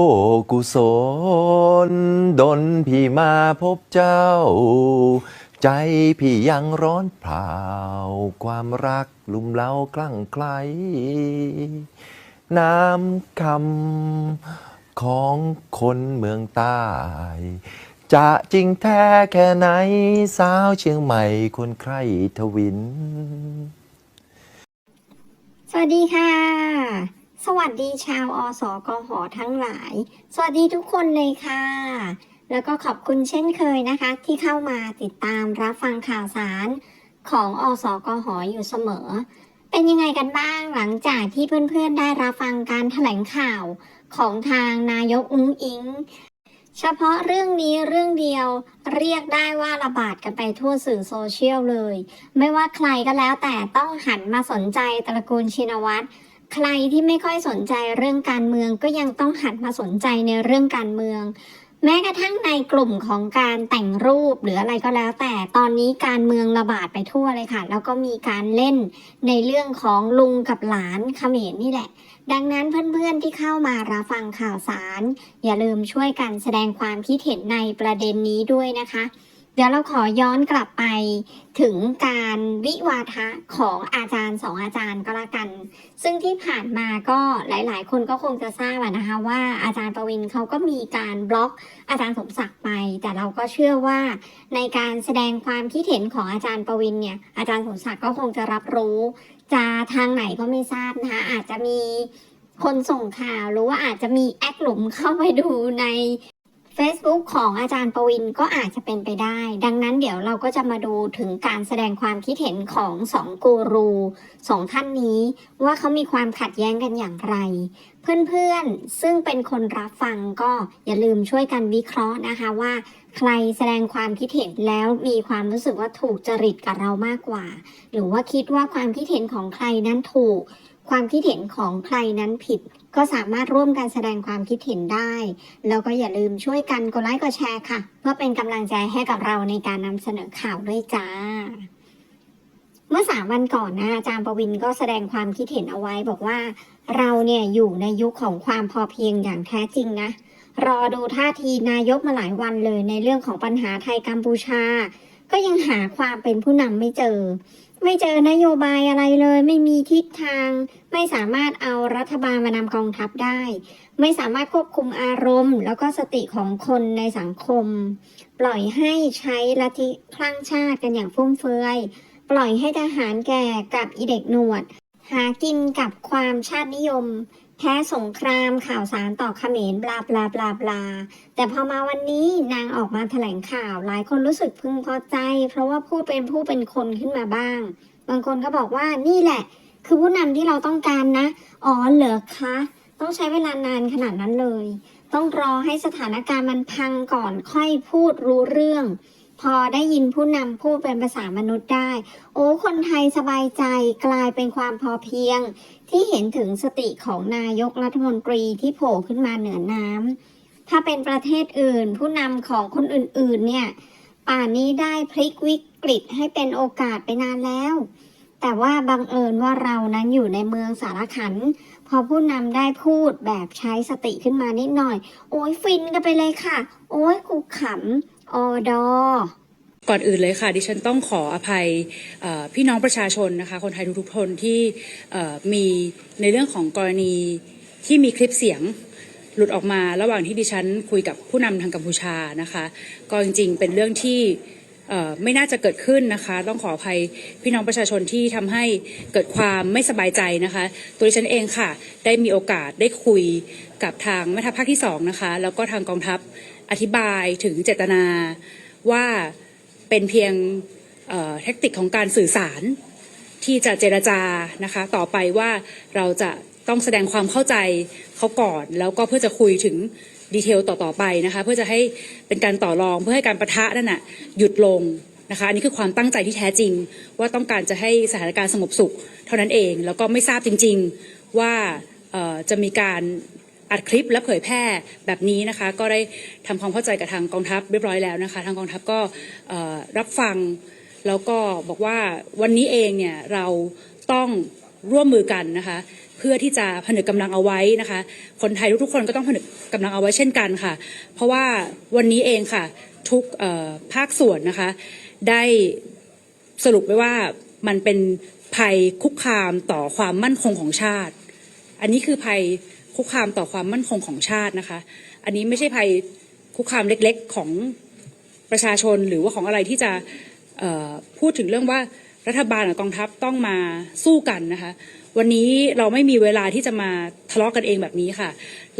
โอ้กุศลดนพี่มาพบเจ้า ใจพี่ยังร้อนเผาความรักลุ่มเล้าคลั่งไคล้น้ำคำของคนเมืองใต้จะจริงแท้แค่ไหนสาวเชียงใหม่คนใครทวิน สวัสดีค่ะ สวัสดีชาวอสกหอทั้งหลาย สวัสดีทุกคนเลยค่ะ แล้วก็ขอบคุณเช่นเคยนะคะ ที่เข้ามาติดตามรับฟังข่าวสารของอสกหออยู่เสมอ เป็นยังไงกันบ้างหลังจากที่เพื่อนๆได้รับฟังการแถลงข่าวของทางนายกอุ้งอิง เฉพาะเรื่องนี้เรื่องเดียวเรียกได้ว่าระบาดกันไปทั่วสื่อโซเชียลเลย ไม่ว่าใครก็แล้วแต่ต้องหันมาสนใจตระกูลชินวัตร ใครที่ไม่ค่อยสนใจเรื่องการเมืองก็ยังต้องหันมาสนใจในเรื่องการเมือง แม้กระทั่งในกลุ่มของการแต่งรูปหรืออะไรก็แล้ว แต่ตอนนี้การเมืองระบาดไปทั่วเลยค่ะ แล้วก็มีการเล่นในเรื่องของลุงกับหลานเขมรนี่แหละ ดังนั้นเพื่อนๆที่เข้ามารับฟังข่าวสาร อย่าลืมช่วยกันแสดงความคิดเห็นในประเด็นนี้ด้วยนะคะ เดี๋ยวเราขอย้อนกลับไปถึงการวิวาทะของอาจารย์สองอาจารย์ก็แล้วกัน ซึ่งที่ผ่านมาก็หลาย ๆ คนก็คงจะทราบนะคะว่าอาจารย์ประวินเขาก็มีการบล็อกอาจารย์สมศักดิ์ไป แต่เราก็เชื่อว่าในการแสดงความคิดเห็นของอาจารย์ประวินเนี่ยอาจารย์สมศักดิ์ก็คงจะรับรู้ จะทางไหนก็ไม่ทราบนะคะอาจจะมีคนส่งข่าวหรือว่าอาจจะมีแอคหลุมเข้าไปดูใน Facebook ของอาจารย์ประวินก็อาจจะเป็นไปได้ ดังนั้นเดี๋ยวเราก็จะมาดูถึงการแสดงความคิดเห็นของสองกูรูสองท่านนี้ ว่าเขามีความขัดแย้งกันอย่างไร เพื่อนๆ ซึ่งเป็นคนรับฟังก็อย่าลืมช่วยกันวิเคราะห์นะคะว่า ใครแสดงความคิดเห็นแล้วมีความรู้สึกว่าถูกจริตกับเรามากกว่า หรือว่าคิดว่าความคิดเห็นของใครนั้นถูก ความคิดเห็นของใครนั้นผิด ก็สามารถร่วมกันแสดงความคิดเห็นได้ แล้วก็อย่าลืมช่วยกันกดไลค์กดแชร์ค่ะ เพื่อเป็นกำลังใจให้กับเราในการนำเสนอข่าวด้วยจ้า เมื่อสามวันก่อนนะอาจารย์ประวินก็แสดงความคิดเห็นเอาไว้ บอกว่าเราเนี่ยอยู่ในยุคของความพอเพียงอย่างแท้จริงนะรอดูท่าทีนายกมาหลายวันเลยในเรื่องของปัญหาไทยกัมพูชา ก็ยังหาความเป็นผู้นำไม่เจอ ไม่เจอนโยบายอะไรเลย ไม่มีทิศทาง ไม่สามารถเอารัฐบาลมานำกองทัพได้ ไม่สามารถควบคุมอารมณ์ แล้วก็สติของคนในสังคม ปล่อยให้ใช้ลัทธิคลั่งชาติกันอย่างฟุ่มเฟือยปล่อยให้ทหารแก่กับอีเด็กหนวด หากินกับความชาตินิยม แพ้สงครามข่าวสารต่อเขมรบลาบลาบลาบลา แต่พอมาวันนี้นางออกมาแถลงข่าว หลายคนรู้สึกพึงพอใจ เพราะว่าพูดเป็นผู้เป็นคนขึ้นมาบ้าง บางคนก็บอกว่านี่แหละ คือผู้นำที่เราต้องการนะ อ๋อเหรอคะ ต้องใช้เวลานานขนาดนั้นเลย ต้องรอให้สถานการณ์มันพังก่อนค่อยพูดรู้เรื่อง พอได้ยินผู้นำพูดเป็นภาษามนุษย์ได้ โอ้ คนไทยสบายใจกลายเป็นความพอเพียง ที่เห็นถึงสติของนายกรัฐมนตรีที่โผล่ขึ้นมาเหนือน้ำถ้าเป็นประเทศอื่น ผู้นำของคนอื่นๆ เนี่ย ป่านนี้ได้พลิกวิกฤตให้เป็นโอกาสไปนานแล้ว แต่ว่าบังเอิญว่าเรานั้นอยู่ในเมืองสารขัน พอผู้นำได้พูดแบบใช้สติขึ้นมานิดหน่อย โอ้ยฟินกันไปเลยค่ะ โอ้ยกูขำ ออดอก่อนอื่นเลยค่ะ ดิฉันต้องขออภัยพี่น้องประชาชนนะคะ คนไทยทุกๆคนที่มีในเรื่องของกรณีที่มีคลิปเสียงหลุดออกมาระหว่างที่ดิฉันคุยกับผู้นำทางกัมพูชานะคะ ก็จริงๆเป็นเรื่องที่ไม่น่าจะเกิดขึ้นนะคะ ต้องขออภัยพี่น้องประชาชนที่ทำให้เกิดความไม่สบายใจนะคะ ตัวดิฉันเองค่ะ ได้มีโอกาสได้คุยกับทางแม่ทัพภาคที่สองนะคะแล้วก็ทางกองทัพ อธิบายถึงเจตนาว่าเป็นเพียงเทคนิคของการสื่อสารที่จะเจรจานะคะต่อไปว่าเราจะต้องแสดงความเข้าใจเขาก่อน แล้วก็เพื่อจะคุยถึงดีเทลต่อๆไปนะคะเพื่อจะให้เป็นการต่อรองเพื่อให้การประทะนั่นน่ะหยุดลงนะคะอันนี้คือความตั้งใจที่แท้จริง ว่าต้องการจะให้สถานการณ์สงบสุข เท่านั้นเองแล้วก็ไม่ทราบจริง ๆว่าเอ่อจะมีการ อัดคลิปและเผยแพร่แบบนี้นะคะ ก็ได้ทำความเข้าใจกับทางกองทัพเรียบร้อยแล้วนะคะ ทางกองทัพก็รับฟังแล้วก็บอกว่าวันนี้เองเนี่ยเราต้องร่วมมือกันนะคะเพื่อที่จะผนึกกำลังเอาไว้นะคะ คนไทยทุกๆคนก็ต้องผนึกกำลังเอาไว้เช่นกันค่ะ เพราะว่าวันนี้เองค่ะทุกภาคส่วนนะคะ ได้สรุปไว้ว่ามันเป็นภัยคุกคามต่อความมั่นคงของชาติ อันนี้คือภัยคุกคามต่อความมั่นคงของชาตินะคะ อันนี้ไม่ใช่ภัยคุกคามเล็กๆของประชาชนหรือว่าของอะไรที่จะพูดถึงเรื่องว่ารัฐบาลกับกองทัพต้องมาสู้กันนะคะ วันนี้เราไม่มีเวลาที่จะมาทะเลาะกันเองแบบนี้ค่ะ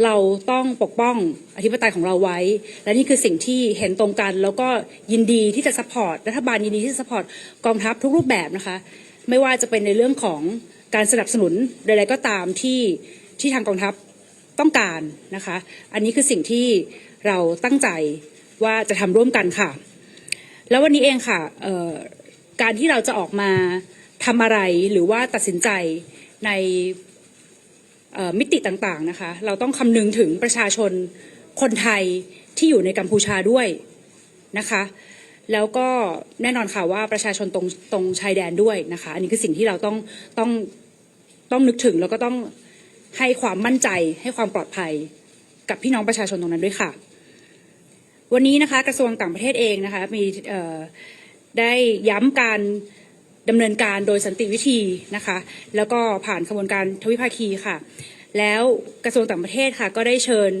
เราต้องปกป้องอธิปไตยของเราไว้ และนี่คือสิ่งที่เห็นตรงกันแล้วก็ยินดีที่จะสปอร์ตรัฐบาลยินดีที่จะสปอร์ตกองทัพทุกรูปแบบนะคะ ไม่ว่าจะเป็นในเรื่องของ การสนับสนุนใดๆก็ตามที่ที่ทางกองทัพต้องการนะคะ อันนี้คือสิ่งที่เราตั้งใจว่าจะทำร่วมกันค่ะ แล้ววันนี้เองค่ะการที่เราจะออกมาทำอะไรหรือว่าตัดสินใจในมิติต่างๆนะคะ เราต้องคำนึงถึงประชาชนคนไทยที่อยู่ในกัมพูชาด้วยนะคะ แล้วก็แน่นอนค่ะว่าประชาชนตรงตรงชายแดนด้วยนะคะ อันนี้คือสิ่งที่เราต้องต้องต้องนึกถึงแล้วก็ต้องให้ความมั่นใจให้ความปลอดภัยกับพี่น้องประชาชนตรงนั้นด้วยค่ะ วันนี้นะคะกระทรวงต่างประเทศเองนะคะมีได้ย้ำการดำเนินการโดยสันติวิธีนะคะ แล้วก็ผ่านขบวนการทวิภาคีค่ะ แล้วกระทรวงต่างประเทศค่ะก็ได้เชิญ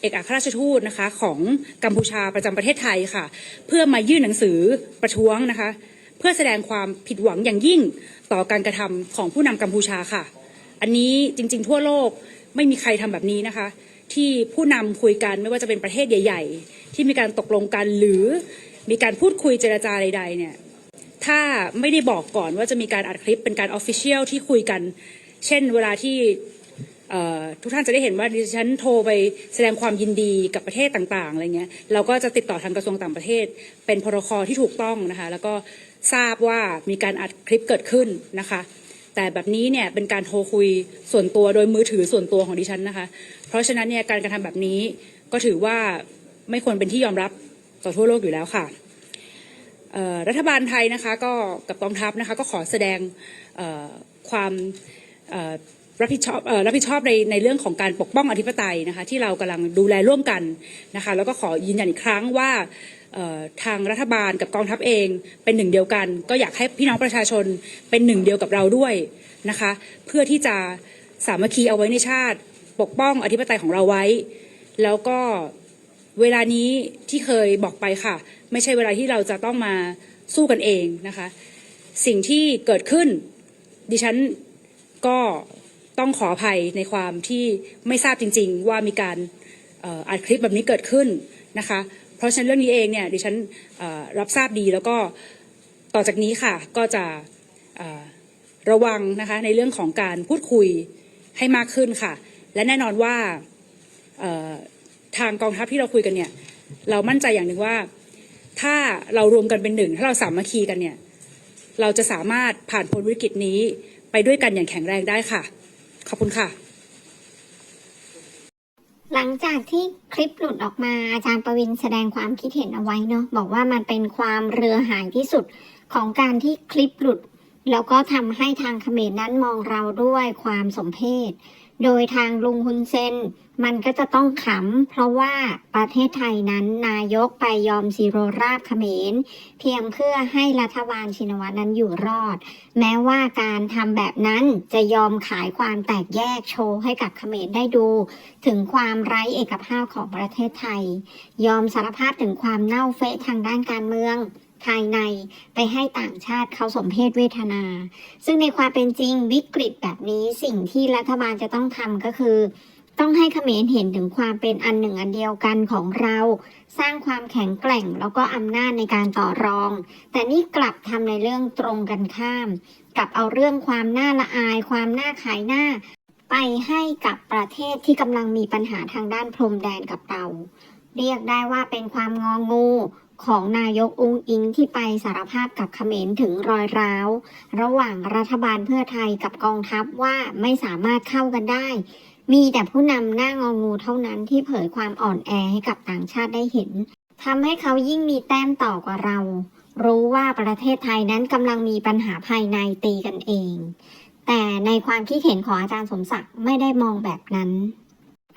เอกอัครราชทูตนะคะของกัมพูชาประจำประเทศไทยค่ะ เพื่อมายื่นหนังสือประท้วงนะคะ เพื่อแสดงความผิดหวังอย่างยิ่งต่อการกระทำของผู้นำกัมพูชาค่ะ อันนี้จริง ๆ ทั่วโลกไม่มีใครทำแบบนี้นะคะ ที่ผู้นำคุยกันไม่ว่าจะเป็นประเทศใหญ่ ๆ ที่มีการตกลงกันหรือมีการพูดคุยเจรจาใด ๆ เนี่ยถ้าไม่ได้บอกก่อนว่าจะมีการอัดคลิปเป็นการออฟฟิเชียลที่คุยกัน เช่นเวลาที่ ทุกท่านจะได้เห็นว่าดิฉันโทรไปแสดงความยินดีกับประเทศต่างๆอะไรเงี้ยเราก็จะติดต่อทางกระทรวงต่างประเทศ เป็นพรคที่ถูกต้องนะคะแล้วก็ทราบว่ามีการอัดคลิปเกิดขึ้นนะคะ แต่แบบนี้เนี่ยเป็นการโทรคุยส่วนตัวโดยมือถือส่วนตัวของดิฉันนะคะ เพราะฉะนั้นเนี่ยการกระทำแบบนี้ก็ถือว่าไม่ควรเป็นที่ยอมรับต่อทั่วโลกอยู่แล้วค่ะรัฐบาลไทยนะคะก็กับกองทัพนะคะก็ขอแสดงความ รับผิดชอบรับผิดชอบในในเรื่องของการปกป้องอธิปไตยนะคะที่เรากำลังดูแลร่วมกันนะคะแล้วก็ขอยืนยันอีกครั้งว่าทางรัฐบาลกับกองทัพเองเป็นหนึ่งเดียวกัน ก็อยากให้พี่น้องประชาชนเป็นหนึ่งเดียวกับเราด้วยนะคะเพื่อที่จะสามัคคีเอาไว้ในชาติ ปกป้องอธิปไตยของเราไว้ แล้วก็เวลานี้ที่เคยบอกไปค่ะ ไม่ใช่เวลาที่เราจะต้องมาสู้กันเองนะคะ สิ่งที่เกิดขึ้นดิฉันก็ ต้องขออภัยในความที่ไม่ทราบจริง ๆ ว่ามีการอัดคลิปแบบนี้เกิดขึ้นนะคะ เพราะฉะนั้นเรื่องนี้เองเนี่ยดิฉันรับทราบดีแล้วก็ต่อจากนี้ค่ะก็จะระวังนะคะในเรื่องของการพูดคุยให้มากขึ้นค่ะ และแน่นอนว่าทางกองทัพที่เราคุยกันเนี่ยเรามั่นใจอย่างหนึ่งว่าถ้าเรารวมกันเป็นหนึ่งถ้าเราสามัคคีกันเนี่ยเราจะสามารถผ่านพ้นวิกฤตนี้ไปด้วยกันอย่างแข็งแรงได้ค่ะ ขอบคุณค่ะ หลังจากที่คลิปหลุดออกมาอาจารย์ประวินแสดงความคิดเห็นเอาไว้เนาะบอกว่ามันเป็นความเรือหายที่สุดของการที่คลิปหลุด แล้วก็ทำให้ทางเขมรนั้นมองเราด้วยความสมเพศ โดยทางลุงฮุนเซนมันก็จะต้องขำ เพราะว่าประเทศไทยนั้นนายกไปยอมซีโรราบเขมร เพียงเพื่อให้รัฐบาลชินวัตรนั้นอยู่รอด แม้ว่าการทำแบบนั้นจะยอมขายความแตกแยกโชว์ให้กับเขมรได้ดู ถึงความไร้เอกภาพของประเทศไทย ยอมสารภาพถึงความเน่าเฟะทางด้านการเมือง ภายในไปให้ต่างชาติเขาสมเพศเวทนา ซึ่งในความเป็นจริงวิกฤตแบบนี้สิ่งที่รัฐบาลจะต้องทำก็คือ ต้องให้เขมรเห็นถึงความเป็นอันหนึ่งอันเดียวกันของเรา สร้างความแข็งแกร่งแล้วก็อำนาจในการต่อรอง แต่นี่กลับทำในเรื่องตรงกันข้ามกลับเอาเรื่องความน่าละอาย ความน่าขายหน้าไปให้กับประเทศที่กำลังมีปัญหาทางด้านพรมแดนกับเรา เรียกได้ว่าเป็นความงองงู ของนายกอุงอิงที่ไปสารภาพกับเขมรถึงรอยร้าว ระหว่างรัฐบาลเพื่อไทยกับกองทัพว่าไม่สามารถเข้ากันได้ มีแต่ผู้นำหน้างองูเท่านั้นที่เผยความอ่อนแอให้กับต่างชาติได้เห็นทำให้เขายิ่งมีแต้มต่อกว่าเรา รู้ว่าประเทศไทยนั้นกำลังมีปัญหาภายในตีกันเอง แต่ในความคิดเห็นของอาจารย์สมศักดิ์ไม่ได้มองแบบนั้น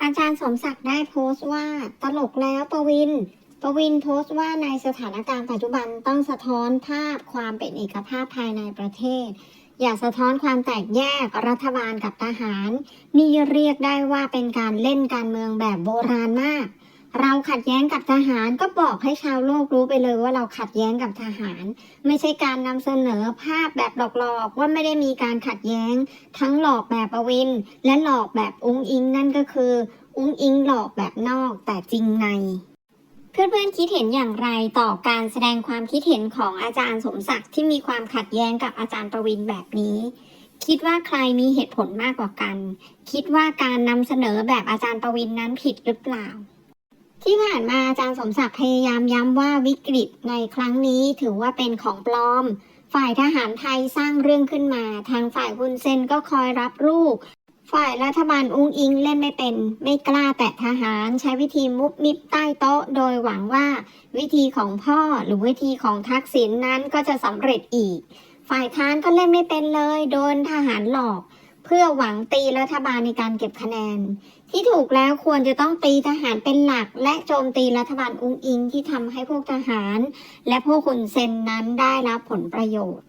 อาจารย์สมศักดิ์ได้โพสต์ว่า ตลกแล้วประวิน ปวินโพสต์ว่าในสถานการณ์ปัจจุบันต้องสะท้อนภาพความเป็นเอกภาพภายในประเทศ อย่าสะท้อนความแตกแยกรัฐบาลกับทหาร นี่เรียกได้ว่าเป็นการเล่นการเมืองแบบโบราณมาก เราขัดแย้งกับทหารก็บอกให้ชาวโลกรู้ไปเลยว่าเราขัดแย้งกับทหาร ไม่ใช่การนำเสนอภาพแบบหลอกๆว่าไม่ได้มีการขัดแย้ง ทั้งหลอกแบบประวินและหลอกแบบอุ้งอิงนั่นก็คือ อุ้งอิงหลอกแบบนอกแต่จริงใน เพื่อนๆคิดเห็นอย่างไรต่อการแสดงความคิดเห็นของอาจารย์สมศักดิ์ที่มีความขัดแย้งกับอาจารย์ประวินแบบนี้ คิดว่าใครมีเหตุผลมากกว่ากัน คิดว่าการนำเสนอแบบอาจารย์ประวินนั้นผิดหรือเปล่า ที่ผ่านมาอาจารย์สมศักดิ์พยายามย้ำว่าวิกฤตในครั้งนี้ถือว่าเป็นของปลอม ฝ่ายทหารไทยสร้างเรื่องขึ้นมา ทางฝ่ายคุณเซนก็คอยรับลูก ฝ่ายรัฐบาลอุ้งอิงเล่นไม่เป็น ไม่กล้าแตะทหารใช้วิธีมุบมิบใต้โต๊ะ โดยหวังว่าวิธีของพ่อหรือวิธีของทักษิณนนั้นก็จะสำเร็จอีก ฝ่ายค้านก็เล่นไม่เป็นเลย โดนทหารหลอก เพื่อหวังตีรัฐบาลในการเก็บคะแนน ที่ถูกแล้วควรจะต้องตีทหารเป็นหลัก และโจมตีรัฐบาลอุ้งอิงที่ทำให้พวกทหาร และพวกคุณเซนนั้นได้รับผลประโยชน์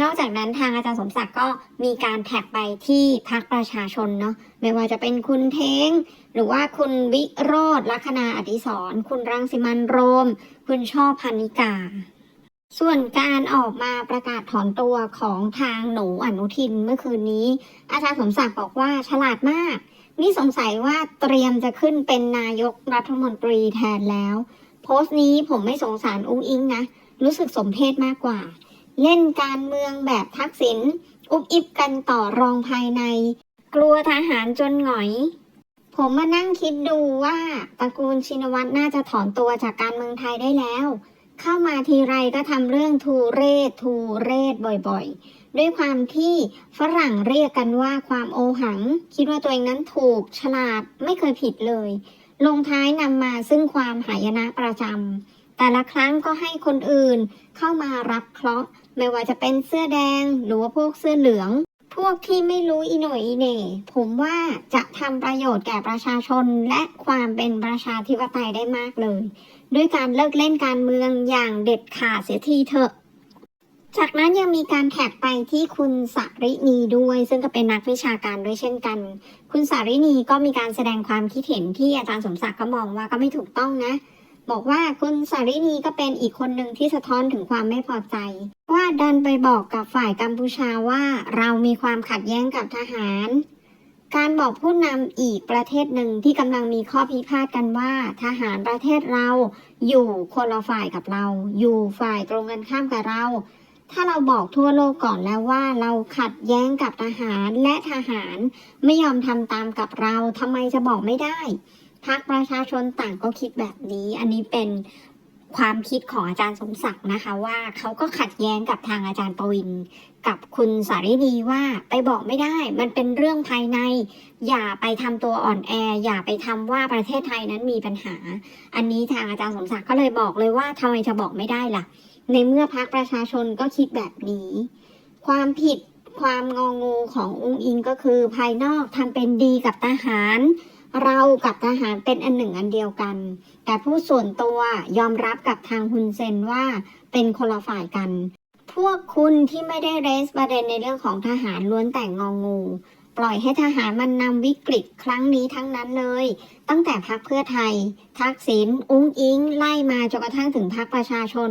นอกจากนั้นทางอาจารย์สมศักดิ์ก็มีการแท็กไปที่พักประชาชนเนาะไม่ว่าจะเป็นคุณเท้ง หรือว่าคุณวิโรธลัคนาอดิศรคุณรังสิมันโรม คุณชอบพันิกา ส่วนการออกมาประกาศถอนตัวของทางหนูอนุทินเมื่อคืนนี้ อาจารย์สมศักดิ์บอกว่าฉลาดมาก นี่สงสัยว่าเตรียมจะขึ้นเป็นนายกรัฐมนตรีแทนแล้ว โพสต์นี้ผมไม่สงสารอุ้งอิงนะ รู้สึกสมเพชมากกว่า เล่นการเมืองแบบทักษิณอุบอิบกันต่อรองภายใน กลัวทหารจนหงอย ผมมานั่งคิดดูว่าตระกูลชินวัตรน่าจะถอนตัวจากการเมืองไทยได้แล้ว เข้ามาทีไรก็ทำเรื่องทูเรศทูเรศบ่อยๆ ด้วยความที่ฝรั่งเรียกกันว่าความโอหัง คิดว่าตัวเองนั้นถูกฉลาดไม่เคยผิดเลย ลงท้ายนำมาซึ่งความหายนะประจำ แต่ละครั้งก็ให้คนอื่นเข้ามารับเคราะห์ไม่ว่าจะเป็นเสื้อแดง หรือว่าพวกเสื้อเหลือง พวกที่ไม่รู้อีหน่อยอีเหน่ผมว่าจะทำประโยชน์แก่ประชาชนและความเป็นประชาธิปไตยได้มากเลย ด้วยการเลิกเล่นการเมืองอย่างเด็ดขาดเสียทีเถอะจากนั้นยังมีการแท็กไปที่คุณสารินีด้วย ซึ่งก็เป็นนักวิชาการด้วยเช่นกัน คุณสารินีก็มีการแสดงความคิดเห็นที่อาจารย์สมศักดิ์ก็มองว่าก็ไม่ถูกต้องนะ บอกว่าคุณสารินีก็เป็นอีกคนหนึ่งที่สะท้อนถึงความไม่พอใจ ว่าดันไปบอกกับฝ่ายกัมพูชาว่าเรามีความขัดแย้งกับทหาร การบอกผู้นำอีกประเทศหนึ่งที่กำลังมีข้อพิพาทกันว่า ทหารประเทศเราอยู่คนละฝ่ายกับเรา อยู่ฝ่ายตรงกันข้ามกับเรา ถ้าเราบอกทั่วโลกก่อนแล้วว่าเราขัดแย้งกับทหารและทหารไม่ยอมทำตามกับเราทำไมจะบอกไม่ได้ พักประชาชนต่างก็คิดแบบนี้ อันนี้เป็นความคิดของอาจารย์สมศักดิ์นะคะ ว่าเขาก็ขัดแย้งกับทางอาจารย์ประวินกับคุณสารินีว่าไปบอกไม่ได้ มันเป็นเรื่องภายใน อย่าไปทำตัวอ่อนแอ อย่าไปทำว่าประเทศไทยนั้นมีปัญหา อันนี้ทางอาจารย์สมศักดิ์ก็เลยบอกเลยว่าทำไมจะบอกไม่ได้ล่ะ ในเมื่อพักประชาชนก็คิดแบบนี้ ความผิดความงองูของอุ้งอิงก็คือภายนอกทำเป็นดีกับทหาร เรากับทหารเป็นอันหนึ่งอันเดียวกัน แต่ผู้ส่วนตัวยอมรับกับทางฮุนเซนว่าเป็นคนละฝ่ายกัน พวกคุณที่ไม่ได้เรสประเด็นในเรื่องของทหารล้วนแต่งงงู ปล่อยให้ทหารมันนำวิกฤตครั้งนี้ทั้งนั้นเลย ตั้งแต่พักเพื่อไทย ทักษิณอุ้งอิง ไล่มาจนกระทั่งถึงพักประชาชน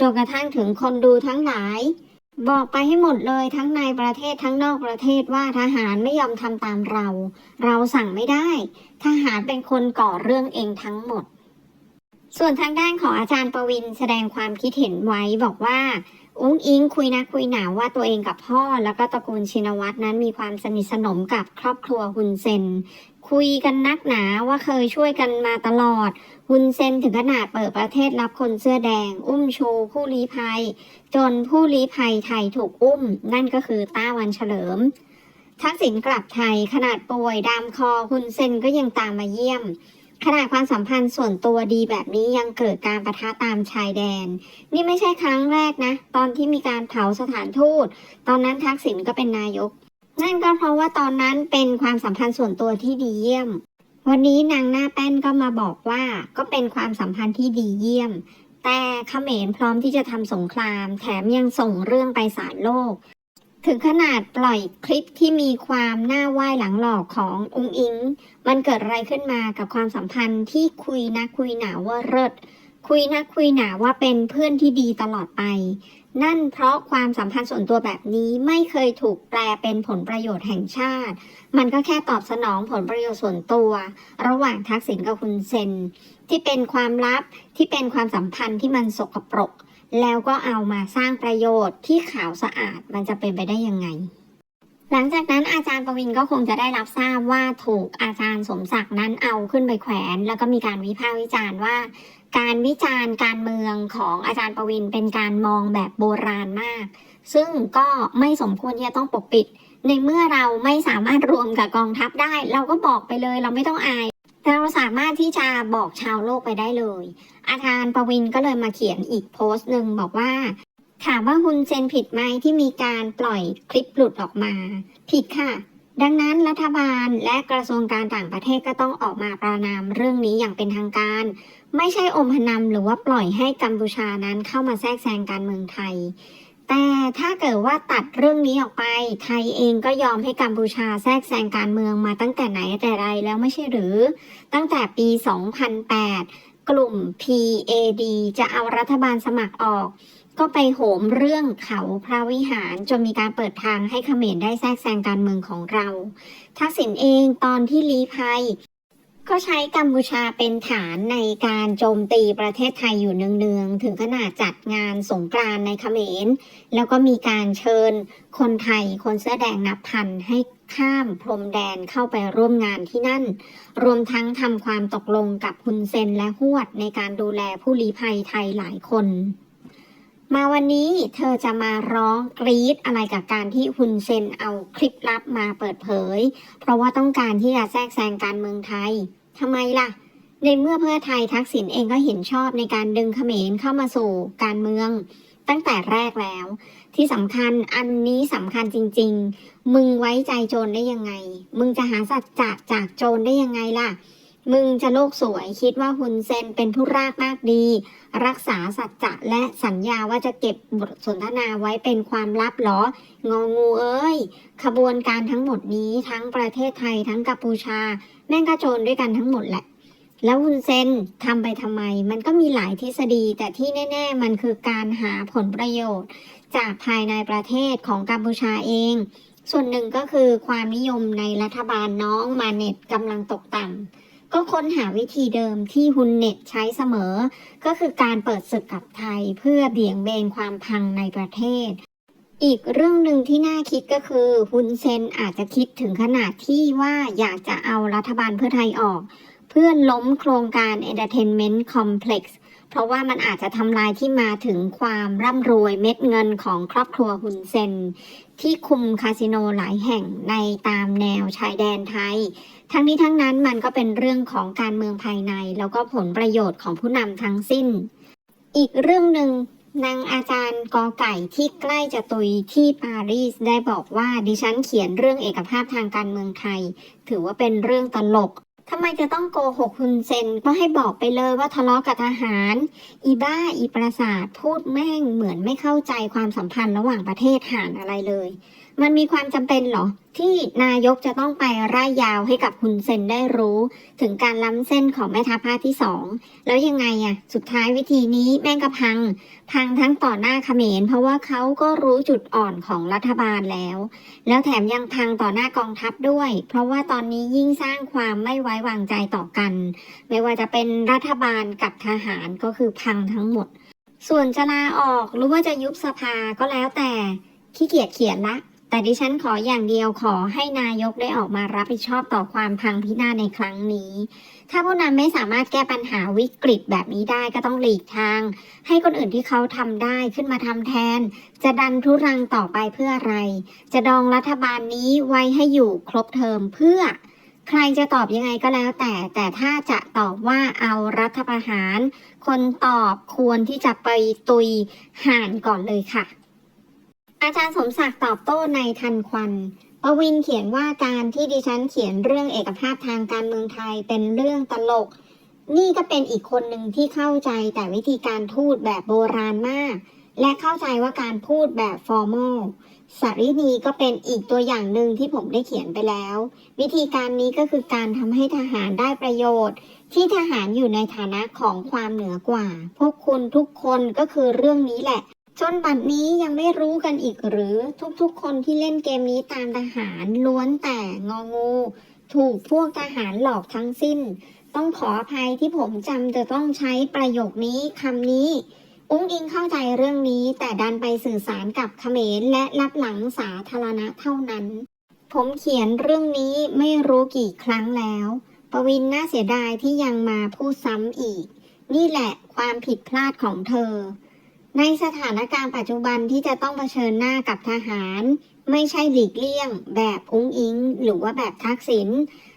จนกระทั่งถึงคนดูทั้งหลาย บอกไปให้หมดเลยทั้งในประเทศทั้งนอกประเทศว่าทหารไม่ยอมทำตามเรา เราสั่งไม่ได้ ทหารเป็นคนก่อเรื่องเองทั้งหมด ส่วนทางด้านของอาจารย์ประวินแสดงความคิดเห็นไว้บอกว่า อุ้งอิงคุยนะคุยหนาว่าตัวเองกับพ่อ แล้วก็ตระกูลชินวัตรนั้นมีความสนิทสนมกับครอบครัวฮุนเซน คุยกันนักหนาว่าเคยช่วยกันมาตลอดฮุนเซนถึงขนาดเปิดประเทศรับคนเสื้อแดง อุ้มชูผู้ลี้ภัย จนผู้ลี้ภัยไทยถูกอุ้ม นั่นก็คือต้าวันเฉลิมทักษิณกลับไทยขนาดป่วยดามคอฮุนเซนก็ยังตามมาเยี่ยม ขนาดความสัมพันธ์ส่วนตัวดีแบบนี้ยังเกิดการประทะตามชายแดน นี่ไม่ใช่ครั้งแรกนะ ตอนที่มีการเผาสถานทูต ตอนนั้นทักษิณก็เป็นนายก นั่นก็เพราะว่าตอนนั้นเป็นความสัมพันธ์ส่วนตัวที่ดีเยี่ยม วันนี้นางหน้าแป้นก็มาบอกว่าก็เป็นความสัมพันธ์ที่ดีเยี่ยม แต่เขมรพร้อมที่จะทำสงคราม แถมยังส่งเรื่องไปศาลโลกถึงขนาดปล่อยคลิปที่มีความหน้าไหว้หลังหลอกของอุงอิง มันเกิดอะไรขึ้นมากับความสัมพันธ์ที่คุยนะคุยหนาว่าเลิศคุยนะคุยหนาว่าเป็นเพื่อนที่ดีตลอดไป นั่นเพราะความสัมพันธ์ส่วนตัวแบบนี้ไม่เคยถูกแปลเป็นผลประโยชน์แห่งชาติ มันก็แค่ตอบสนองผลประโยชน์ส่วนตัว ระหว่างทักษิณกับคุณเซน ที่เป็นความลับที่เป็นความสัมพันธ์ที่มันสกปรก แล้วก็เอามาสร้างประโยชน์ที่ขาวสะอาดมันจะเป็นไปได้ยังไง หลังจากนั้นอาจารย์ประวินก็คงจะได้รับทราบว่าถูกอาจารย์สมศักดิ์นั้นเอาขึ้นไปแขวน แล้วก็มีการวิพากษ์วิจารณ์ว่า การวิจารณ์การเมืองของอาจารย์ประวินเป็นการมองแบบโบราณมาก ซึ่งก็ไม่สมควรที่จะต้องปกปิด ในเมื่อเราไม่สามารถรวมกับกองทัพได้ เราก็บอกไปเลยเราไม่ต้องอายเราสามารถที่จะบอกชาวโลกไปได้เลย อาจารย์ประวินก็เลยมาเขียนอีกโพสต์หนึ่งบอกว่า ถามว่าฮุนเซนผิดไหมที่มีการปล่อยคลิปหลุดออกมา ผิดค่ะดังนั้นรัฐบาลและกระทรวงการต่างประเทศก็ต้องออกมาประนามเรื่องนี้อย่างเป็นทางการ ไม่ใช่อมพนำหรือว่าปล่อยให้กัมพูชานั้นเข้ามาแทรกแซงการเมืองไทย แต่ถ้าเกิดว่าตัดเรื่องนี้ออกไป ไทยเองก็ยอมให้กัมพูชาแทรกแซงการเมืองมาตั้งแต่ไหนแต่ไรแล้วไม่ใช่หรือ ตั้งแต่ปี 2008 กลุ่ม PAD จะเอารัฐบาลสมัครออก ก็ไปโหมเรื่องเขาพระวิหารจนมีการเปิดทางให้เขมรได้แทรกแซงการเมืองของเรา ทักษิณเองตอนที่ลี้ภัย ก็ใช้กัมพูชาเป็นฐานในการโจมตีประเทศไทยอยู่เนืองๆ ถึงขนาดจัดงานสงกรานในเขมร แล้วก็มีการเชิญคนไทยคนเสื้อแดงนับพันให้ข้ามพรมแดนเข้าไปร่วมงานที่นั่น รวมทั้งทำความตกลงกับคุณเซนและหวดในการดูแลผู้ลี้ภัยไทยหลายคน มาวันนี้เธอจะมาร้องกรี๊ดอะไรกับการที่ฮุนเซนเอาคลิปลับมาเปิดเผย เพราะว่าต้องการที่จะแทรกแซงการเมืองไทยทำไมล่ะ ในเมื่อเพื่อไทยทักษิณเองก็เห็นชอบในการดึงเขมรเข้ามาสู่การเมือง ตั้งแต่แรกแล้ว ที่สำคัญอันนี้สำคัญจริง ๆ มึงไว้ใจโจรได้ยังไง มึงจะหาสัจจะจากโจรได้ยังไงล่ะ มึงจะโลกสวยคิดว่าฮุนเซนเป็นผู้รากมากดี รักษาสัจจะและสัญญาว่าจะเก็บบทสนทนาไว้เป็นความลับเหรอ งองูเอ้ย ขบวนการทั้งหมดนี้ทั้งประเทศไทยทั้งกัมพูชา แม่งก็โจรด้วยกันทั้งหมดแหละ แล้วฮุนเซนทำไปทำไม มันก็มีหลายทฤษฎี แต่ที่แน่ ๆ มันคือการหาผลประโยชน์ จากภายในประเทศของกัมพูชาเอง ส่วนหนึ่งก็คือความนิยมในรัฐบาลน้องมาเน็ตกำลังตกต่ำ ก็ค้นหาวิธีเดิมที่ฮุนเน็ตใช้เสมอ ก็คือการเปิดศึกกับไทยเพื่อเบี่ยงเบนความพังในประเทศ อีกเรื่องหนึ่งที่น่าคิดก็คือฮุนเซนอาจจะคิดถึงขนาดที่ว่าอยากจะเอารัฐบาลเพื่อไทยออก เพื่อล้มโครงการ Entertainment Complex เพราะว่ามันอาจจะทำลายที่มาถึงความร่ำรวยเม็ดเงินของครอบครัวฮุนเซน ที่คุมคาสิโนหลายแห่งในตามแนวชายแดนไทย ทั้งนี้ทั้งนั้นมันก็เป็นเรื่องของการเมืองภายใน แล้วก็ผลประโยชน์ของผู้นำทั้งสิ้น อีกเรื่องหนึ่งนางอาจารย์กอไก่ที่ใกล้จะตุยที่ปารีสได้บอกว่าดิฉันเขียนเรื่องเอกภาพทางการเมืองไทย ถือว่าเป็นเรื่องตลกทำไมจะต้องโกหกคุณเซนก็ให้บอกไปเลยว่าทะเลาะกับทหาร อีบ้าอีประสาทพูดแม่งเหมือนไม่เข้าใจความสัมพันธ์ระหว่างประเทศห่านอะไรเลยมันมีความจำเป็นเหรอ ที่นายกจะต้องไปร่ายยาวให้กับคุณเซนได้รู้ ถึงการล้ำเส้นของแม่ทัพภาคที่สอง แล้วยังไงอะสุดท้ายวิธีนี้แม่งก็พัง พังทั้งต่อหน้าเขมร เพราะว่าเขาก็รู้จุดอ่อนของรัฐบาลแล้ว แล้วแถมยังพังต่อหน้ากองทัพด้วย เพราะว่าตอนนี้ยิ่งสร้างความไม่ไว้วางใจต่อกัน ไม่ว่าจะเป็นรัฐบาลกับทหารก็คือพังทั้งหมด ส่วนจะลาออกหรือว่าจะยุบสภาก็แล้วแต่ขี้เกียจเขียนละ แต่ดิฉันขออย่างเดียวขอให้นายกได้ออกมารับผิดชอบต่อความพังพินาศในครั้งนี้ ถ้าผู้นำไม่สามารถแก้ปัญหาวิกฤตแบบนี้ได้ก็ต้องหลีกทาง ให้คนอื่นที่เขาทำได้ขึ้นมาทำแทน จะดันทุรังต่อไปเพื่ออะไร จะดองรัฐบาลนี้ไว้ให้อยู่ครบเทอมเพื่อ ใครจะตอบยังไงก็แล้วแต่ แต่ถ้าจะตอบว่าเอารัฐประหาร คนตอบควรที่จะไปตุยห่านก่อนเลยค่ะ อาจารย์สมศักดิ์ตอบโต้ในทันควันปวินเขียนว่าการที่ดิฉันเขียนเรื่องเอกภาพทางการเมืองไทยเป็นเรื่องตลก นี่ก็เป็นอีกคนหนึ่งที่เข้าใจแต่วิธีการพูดแบบโบราณมาก และเข้าใจว่าการพูดแบบฟอร์มอลสารินีก็เป็นอีกตัวอย่างหนึ่งที่ผมได้เขียนไปแล้ว วิธีการนี้ก็คือการทำให้ทหารได้ประโยชน์ ที่ทหารอยู่ในฐานะของความเหนือกว่า พวกคุณทุกคนก็คือเรื่องนี้แหละ จนบัดนี้ยังไม่รู้กันอีกหรือทุกๆ คนที่เล่นเกมนี้ตามทหารล้วนแต่งองู ถูกพวกทหารหลอกทั้งสิ้น ต้องขออภัยที่ผมจำจะต้องใช้ประโยคนี้คำนี้ อุ้งอิงเข้าใจเรื่องนี้ แต่ดันไปสื่อสารกับเขมรและรับหลังสาธารณะเท่านั้น ผมเขียนเรื่องนี้ไม่รู้กี่ครั้งแล้วปวินน่าเสียดายที่ยังมาพูดซ้ำอีก นี่แหละความผิดพลาดของเธอ ในสถานการณ์ปัจจุบันที่จะต้องเผชิญหน้ากับทหาร ไม่ใช่หลีกเลี่ยง แบบอุ้งอิง หรือว่าแบบทักษิณ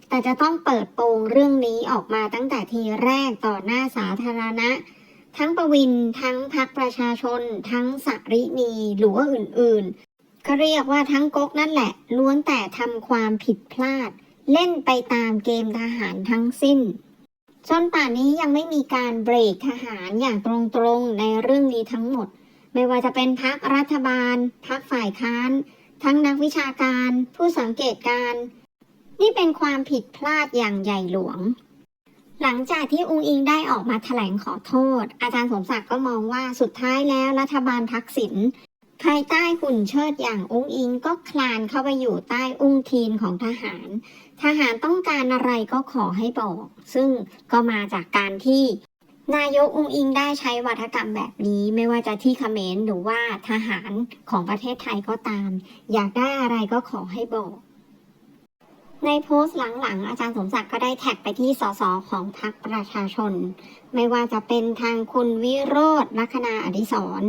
แต่จะต้องเปิดโปงเรื่องนี้ออกมาตั้งแต่ทีแรกต่อหน้าสาธารณะ ทั้งประวินทั้งพักประชาชน ทั้งสรินีหรือว่าอื่นๆ ก็เรียกว่าทั้งก๊กนั่นแหละ ล้วนแต่ทำความผิดพลาด เล่นไปตามเกมทหารทั้งสิ้น จนป่านนี้ยังไม่มีการเบรกทหารอย่างตรงๆในเรื่องนี้ทั้งหมด ไม่ว่าจะเป็นพักรัฐบาลพักฝ่ายค้าน ทั้งนักวิชาการ ผู้สังเกตการ นี่เป็นความผิดพลาดอย่างใหญ่หลวง หลังจากที่อุงอิงได้ออกมาแถลงขอโทษ อาจารย์สมศักดิ์ก็มองว่าสุดท้ายแล้วรัฐบาลทักษิณ ภายใต้หุ่นเชิดอย่างอุ้งอิงก็คลานเข้าไปอยู่ใต้อุ้งทีนของทหาร ทหารต้องการอะไรก็ขอให้บอก ซึ่งก็มาจากการที่นายกอุ้งอิงได้ใช้วัฒกรรมแบบนี้ไม่ว่าจะที่เขมรหรือว่าทหารของประเทศไทยก็ตาม อยากได้อะไรก็ขอให้บอก ในโพสต์หลังๆ อาจารย์สมศักดิ์ก็ได้แท็กไปที่สสของพรรคประชาชน ไม่ว่าจะเป็นทางคุณวิโรธลัคนาอดิศร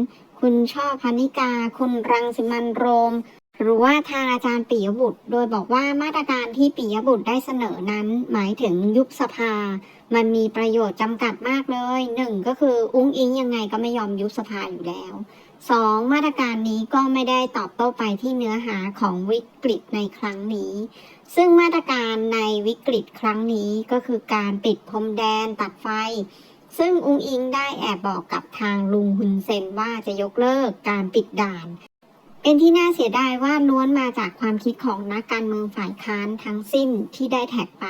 คุณช่อพนิกา คุณรังสิมันโรม หรือว่าทางอาจารย์ปิยบุตร โดยบอกว่ามาตรการที่ปิยบุตรได้เสนอนั้น หมายถึงยุบสภา มันมีประโยชน์จำกัดมากเลยหนึ่งก็คืออุ้งอิงยังไงก็ไม่ยอมยุบสภาอยู่แล้วสองมาตรการนี้ก็ไม่ได้ตอบโต้ไปที่เนื้อหาของวิกฤตในครั้งนี้ ซึ่งมาตรการในวิกฤตครั้งนี้ก็คือการปิดพรมแดนตัดไฟ ซึ่งอุงอิงได้แอบบอกกับทางลุงฮุนเซนว่าจะยกเลิกการปิดด่าน เป็นที่น่าเสียดายว่าล้วนมาจากความคิดของนักการเมืองฝ่ายค้านทั้งสิ้นที่ได้แท็กไป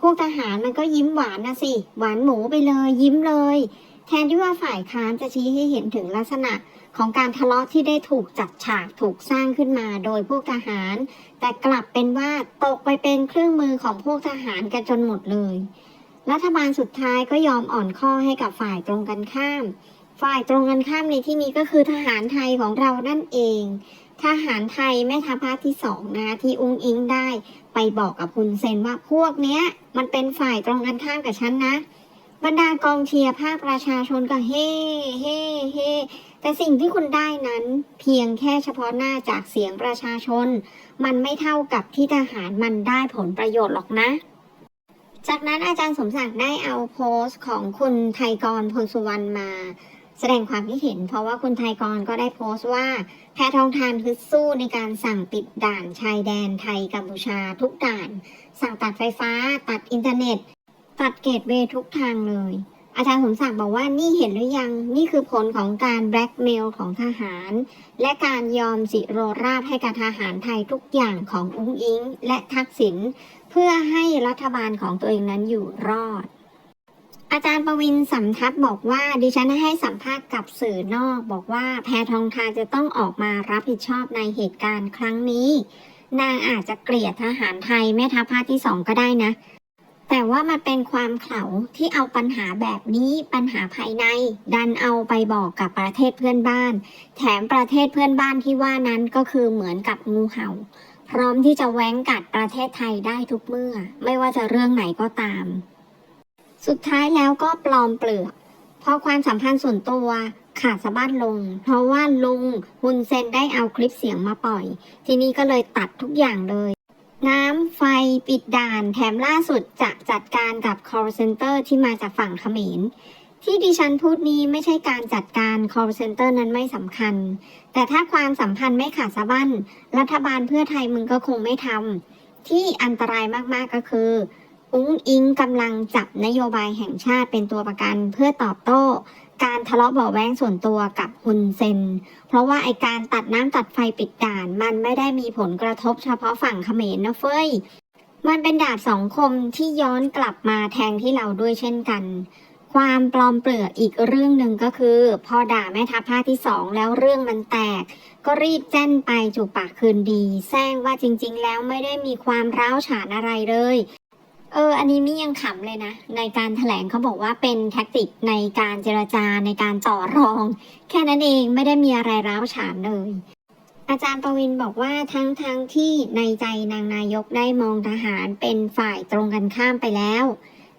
พวกทหารมันก็ยิ้มหวานนะสิ หวานหมูไปเลยยิ้มเลย แทนที่ว่าฝ่ายค้านจะชี้ให้เห็นถึงลักษณะของการทะเลาะที่ได้ถูกจัดฉากถูกสร้างขึ้นมาโดยพวกทหาร แต่กลับเป็นว่าตกไปเป็นเครื่องมือของพวกทหารกันจนหมดเลย รัฐบาลสุดท้ายก็ยอมอ่อนข้อให้กับฝ่ายตรงกันข้าม ฝ่ายตรงกันข้ามในที่นี้ก็คือทหารไทยของเรานั่นเอง ทหารไทยแม่ทัพภาคที่สองนะที่อุ้งอิงได้ไปบอกกับคุณเซนว่าพวกเนี้ย มันเป็นฝ่ายตรงกันข้ามกับฉันนะ บรรดากองเชียร์ภาคประชาชนก็เฮ่เฮ่เฮ่แต่สิ่งที่คุณได้นั้นเพียงแค่เฉพาะหน้าจากเสียงประชาชน มันไม่เท่ากับที่ทหารมันได้ผลประโยชน์หรอกนะ จากนั้นอาจารย์สมศักดิ์ได้เอาโพสต์ของคุณไทยกรพลสุวรรณมาแสดงความคิดเห็น เพราะว่าคุณไทยกรก็ได้โพสต์ว่า แพทองทานฮึดสู้ในการสั่งปิดด่านชายแดนไทยกัมพูชาทุกด่าน สั่งตัดไฟฟ้า ตัดอินเทอร์เน็ต ตัดเกตเวย์ทุกทางเลย อาจารย์สมศักดิ์บอกว่านี่เห็นหรือยังนี่คือผลของการแบล็กเมลของทหาร และการยอมสิโรราบให้กับทหารไทยทุกอย่างของอุ้งอิง และทักษิณ พื่อให้รัฐบาลของตัวเองนั้นอยู่รอด อาจารย์ประวินสัมทัศน์บอกว่าดิฉันให้สัมภาษณ์กับสื่อนอก บอกว่าแพทองทานจะต้องออกมารับผิดชอบในเหตุการณ์ครั้งนี้ นางอาจจะเกลียดทหารไทยแม่ทัพภาคที่สองก็ได้นะ แต่ว่ามันเป็นความเขลาที่เอาปัญหาแบบนี้ปัญหาภายใน ดันเอาไปบอกกับประเทศเพื่อนบ้าน แถมประเทศเพื่อนบ้านที่ว่านั้นก็คือเหมือนกับงูเห่า พร้อมที่จะแว้งกัดประเทศไทยได้ทุกเมื่อ ไม่ว่าจะเรื่องไหนก็ตาม สุดท้ายแล้วก็ปลอมเปลือกเพราะความสัมพันธ์ส่วนตัวขาดสะบั้นลง เพราะว่าลุงฮุนเซนได้เอาคลิปเสียงมาปล่อย ทีนี้ก็เลยตัดทุกอย่างเลย น้ำไฟปิดด่านแถมล่าสุดจะจัดการกับ call center ที่มาจากฝั่งเขมร ที่ดิฉันพูดนี้ไม่ใช่การจัดการ call center นั้นไม่สำคัญ แต่ถ้าความสัมพันธ์ไม่ขาดสะบั้น รัฐบาลเพื่อไทยมึงก็คงไม่ทำ ที่อันตรายมากๆก็คือ อุ้งอิงกำลังจับนโยบายแห่งชาติเป็นตัวประกันเพื่อตอบโต้ การทะเลาะเบาแว้งส่วนตัวกับฮุนเซน เพราะว่าไอการตัดน้ำตัดไฟปิดด่าน มันไม่ได้มีผลกระทบเฉพาะฝั่งเขมรนะเฟ้ยมันเป็นดาบสองคมที่ย้อนกลับมาแทงที่เราด้วยเช่นกัน ความปลอมเปลือกอีกเรื่องหนึ่งก็คือ พอด่าแม่ทัพภาคที่สองแล้วเรื่องมันแตก ก็รีบแจ้นไปจูบปากคืนดี แซงว่าจริง ๆ แล้วไม่ได้มีความร้าวฉานอะไรเลยเออ อันนี้มี่ยังขำเลยนะ ในการถแถลงเขาบอกว่าเป็นแท็กติกในการเจรจาในการต่อรอง แค่นั้นเองไม่ได้มีอะไรร้าวฉานเลย อาจารย์ประวินบอกว่าทั้งทั้งที่ในใจนางนายกได้มองทหารเป็นฝ่ายตรงกันข้ามไปแล้ว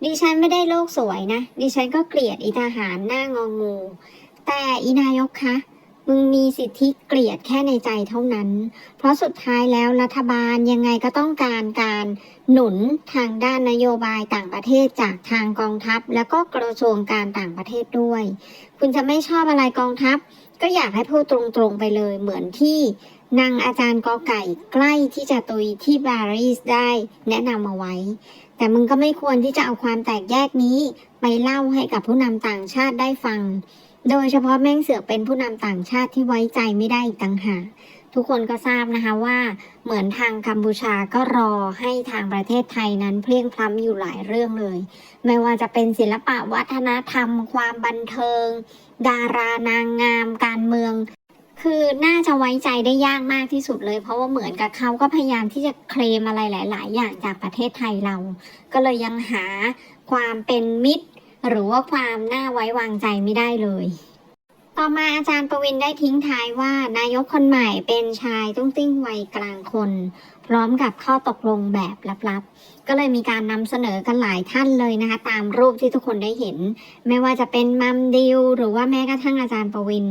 ดิฉันไม่ได้โลกสวยนะ ดิฉันก็เกลียดอีทหารหน้างองู แต่อีนายกคะมึงมีสิทธิเกลียดแค่ในใจเท่านั้น เพราะสุดท้ายแล้วรัฐบาลยังไงก็ต้องการการหนุนทางด้านนโยบายต่างประเทศจากทางกองทัพ แล้วก็กระทรวงการต่างประเทศด้วย คุณจะไม่ชอบอะไรกองทัพ ก็อยากให้พูดตรงๆไปเลยเหมือนที่ นางอาจารย์กอไก่ใกล้ที่จะตุยที่ปารีสได้แนะนำเอาไว้ แต่มึงก็ไม่ควรที่จะเอาความแตกแยกนี้ ไปเล่าให้กับผู้นำต่างชาติได้ฟัง โดยเฉพาะแม่งเสือกเป็นผู้นำต่างชาติที่ไว้ใจไม่ได้อีกต่างหากทุกคนก็ทราบนะคะว่า เหมือนทางกัมพูชาก็รอให้ทางประเทศไทยนั้นเพลียงพล้ำอยู่หลายเรื่องเลย ไม่ว่าจะเป็นศิลปะวัฒนธรรม ความบันเทิง ดารานางงาม การเมือง คือน่าจะไว้ใจได้ยากมากที่สุดเลย เพราะว่าเหมือนกับเขาก็พยายามที่จะเคลมอะไรหลาย ๆ อย่างจากประเทศไทยเรา ก็เลยยังหาความเป็นมิตร หรือว่าความน่าไว้วางใจไม่ได้เลย ต่อมาอาจารย์ประวินได้ทิ้งท้ายว่านายกคนใหม่เป็นชายตุ้งติ้งวัยกลางคน พร้อมกับข้อตกลงแบบลับ ๆ ก็เลยมีการนำเสนอกันหลายท่านเลยนะคะ ตามรูปที่ทุกคนได้เห็น ไม่ว่าจะเป็นมัมดิวหรือว่าแม้กระทั่งอาจารย์ประวิน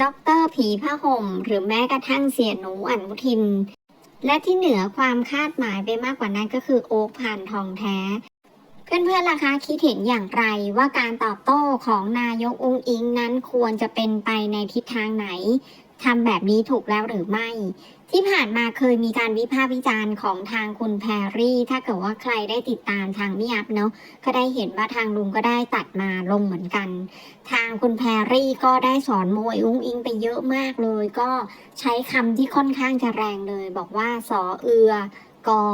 ด็อกเตอร์ผีผ้าห่ม หรือแม้กระทั่งเสียหนูอนุทิน และที่เหนือความคาดหมายไปมากกว่านั้นก็คือโอ๊คผ่านทองแท้ เพื่อนๆล่ะคะคิดเห็นอย่างไรว่าการตอบโต้ของนายกองอิงนั้นควรจะเป็นไปในทิศทางไหน ทำแบบนี้ถูกแล้วหรือไม่ ที่ผ่านมาเคยมีการวิพากษ์วิจารณ์ของทางคุณแพรรี่ ถ้าเกิดว่าใครได้ติดตามทางมิยับเนาะก็ได้เห็นว่าทางลุงก็ได้ตัดมาลงเหมือนกัน ทางคุณแพรรี่ก็ได้สอนมวยอุ้งอิงไปเยอะมากเลย ก็ใช้คำที่ค่อนข้างจะแรงเลย บอกว่าสอเอือกอ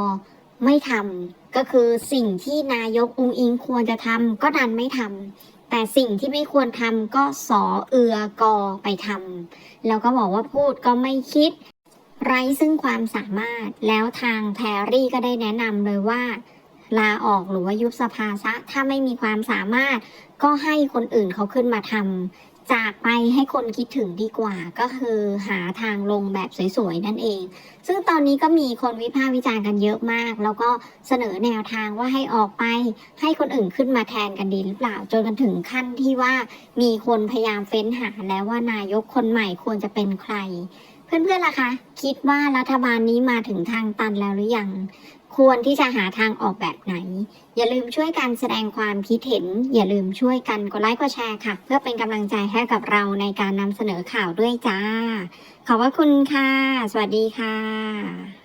ไม่ทำก็คือสิ่งที่นายกอุงอิงควรจะทำก็ดันไม่ทำ แต่สิ่งที่ไม่ควรทำก็สอเอือกอไปทำแล้วก็บอกว่าพูดก็ไม่คิด ไร้ซึ่งความสามารถ แล้วทางแพรรี่ก็ได้แนะนำเลยว่า ลาออกหรือว่ายุบสภาซะ ถ้าไม่มีความสามารถก็ให้คนอื่นเขาขึ้นมาทำ จากไปให้คนคิดถึงดีกว่าก็คือหาทางลงแบบสวยๆนั่นเอง ซึ่งตอนนี้ก็มีคนวิพากษ์วิจารณ์กันเยอะมาก แล้วก็เสนอแนวทางว่าให้ออกไป ให้คนอื่นขึ้นมาแทนกันดีหรือเปล่าจนกันถึงขั้นที่ว่ามีคนพยายามเฟ้นหาแล้วว่านายกคนใหม่ควรจะเป็นใคร เพื่อนๆล่ะคะ คิดว่ารัฐบาลนี้มาถึงทางตันแล้วหรือยัง ควรที่จะหาทางออกแบบไหน อย่าลืมช่วยกันแสดงความคิดเห็น อย่าลืมช่วยกันกดไลค์กดแชร์ค่ะ เพื่อเป็นกำลังใจให้กับเราในการนำเสนอข่าวด้วยจ้า ขอบพระคุณค่ะ สวัสดีค่ะ